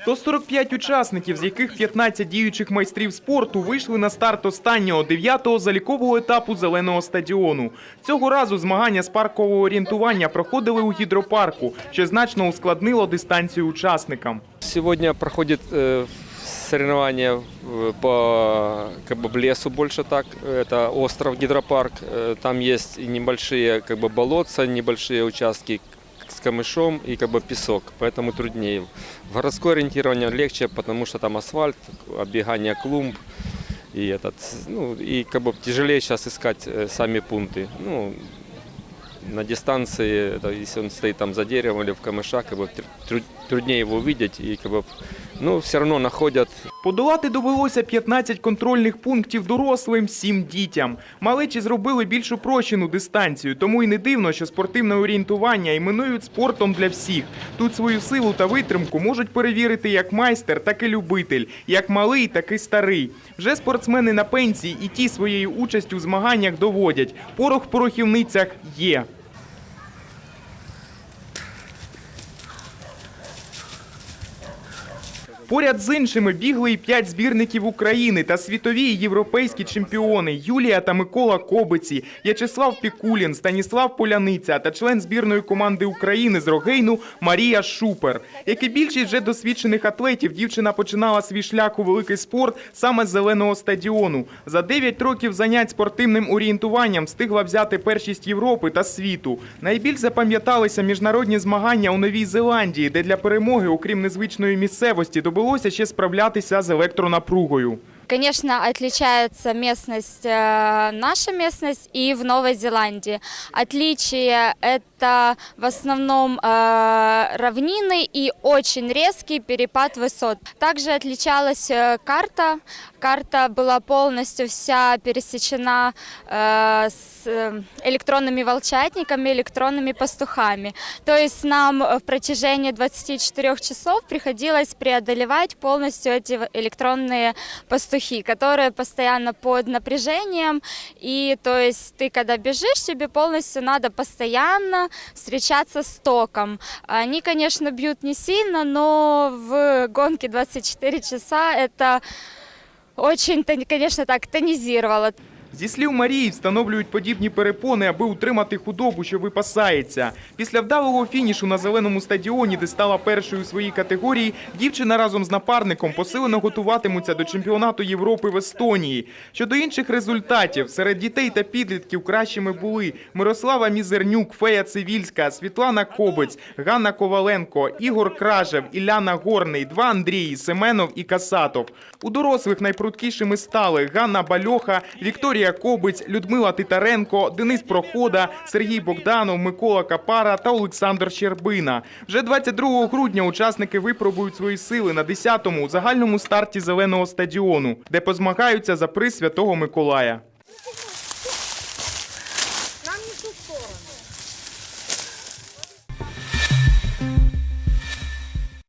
145 учасників, з яких 15 діючих майстрів спорту, вийшли на старт останнього дев'ятого залікового етапу зеленого стадіону. Цього разу змагання з паркового орієнтування проходили у гідропарку, що значно ускладнило дистанцію учасникам. Сегодня проходит э, соревнование в- по как бы, в лесу больше так. Это остров гидропарк. Э, Там есть и небольшие как бы, болотца, небольшие участки с камышом и как бы песок, поэтому труднее. В городское ориентирование легче, потому что там асфальт, оббегание клумб и этот, ну и как бы тяжелее сейчас искать э, сами пункты. Ну, на дистанции, это если он стоит там за деревом или в камышах, как бы тру- тру- труднее его увидеть и как бы, ну, все равно находят Подолати довелося 15 контрольних пунктів дорослим, 7 дітям. Малечі зробили більш упрощену дистанцію, тому й не дивно, що спортивне орієнтування іменують спортом для всіх. Тут свою силу та витримку можуть перевірити як майстер, так і любитель, як малий, так і старий. Вже спортсмени на пенсії і ті своєю участю в змаганнях доводять. Порох в порохівницях є. Поряд з іншими бігли і п'ять збірників України та світові і європейські чемпіони Юлія та Микола Кобиці, В'ячеслав Пікулін, Станіслав Поляниця та член збірної команди України з Рогейну Марія Шупер. Як і більшість вже досвідчених атлетів, дівчина починала свій шлях у великий спорт саме з зеленого стадіону. За 9 років занять спортивним орієнтуванням встигла взяти першість Європи та світу. Найбільш запам'яталися міжнародні змагання у Новій Зеландії, де для перемоги, окрім незвичної місцевості, довелося ще справлятися з електронапругою. Конечно, отличается местность, э, наша местность и в Новой Зеландии. Отличие это в основном э, равнины и очень резкий перепад высот. Также отличалась э, карта. Карта была полностью вся пересечена с электронными волчатниками, электронными пастухами. То есть нам в протяжении 24 часов приходилось преодолевать полностью эти электронные пастухи, которые постоянно под напряжением. И то есть ты когда бежишь, тебе полностью надо постоянно встречаться с током. Они, конечно, бьют не сильно, но в гонке 24 часа это очень, тони- конечно, так тонизировало. Зі слів Марії, встановлюють подібні перепони, аби утримати худобу, що випасається. Після вдалого фінішу на зеленому стадіоні, де стала першою у своїй категорії, дівчина разом з напарником посилено готуватимуться до чемпіонату Європи в Естонії. Щодо інших результатів, серед дітей та підлітків кращими були Мирослава Мізернюк, Фея Цивільська, Світлана Кобець, Ганна Коваленко, Ігор Кражев, Іляна Горний, два Андрії, Семенов і Касатов. У дорослих найпрудкішими стали Ганна Бальоха, Вікторія Юлія Кобиць, Людмила Титаренко, Денис Прохода, Сергій Богданов, Микола Капара та Олександр Щербина. Вже 22 грудня учасники випробують свої сили на 10-му загальному старті зеленого стадіону, де позмагаються за приз святого Миколая. Нам не ту сторону.